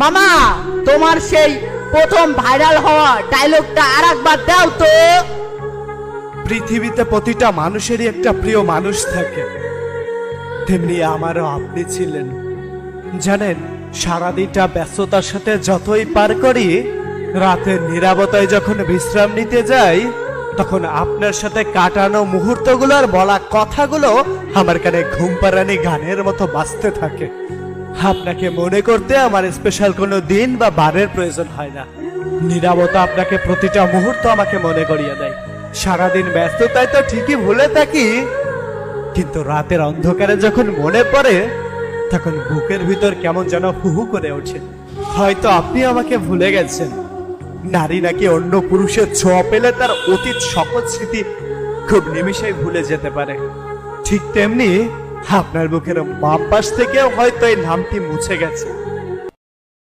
মামা, তোমার সেই প্রথম ভাইরাল হওয়া ডায়লগটা আর একবার দাও তো। পৃথিবীতে প্রতিটা মানুষেরই একটা প্রিয় মানুষ থাকে। তেমনি আমারও আপনি ছিলেন। জানেন, সারাদিনটা ব্যস্ততার সাথে যতই পার করি, রাতের নিরাপত্তায় যখন বিশ্রাম নিতে যাই, তখন আপনার সাথে কাটানো মুহূর্তগুলো আর বলা কথাগুলো আমার কানে ঘুম পাড়ানি গানের মতো বাজতে থাকে। আপনাকে মনে করতে আমার স্পেশাল কোনো দিন বা বারের প্রয়োজন হয় না। নিরাপত্তা আপনাকে প্রতিটা মুহূর্ত আমাকে মনে করিয়ে দেয়। সারাদিন ব্যস্ততায় তো ঠিকই ভুলে থাকি, কিন্তু রাতের অন্ধকারে যখন মনে পড়ে, তখন বুকের ভিতর কেমন যেন হুহু করে ওঠে। হয়তো আপনি আমাকে ভুলে গেছেন। নারী নাকি অন্য পুরুষের ছোঁয়া পেলে তার অতীত সকল স্মৃতি খুব নিমিষেই ভুলে যেতে পারে। ঠিক তেমনি আপনার বুকের বাম পাশ থেকে হয়তো এই নামটি মুছে গেছে।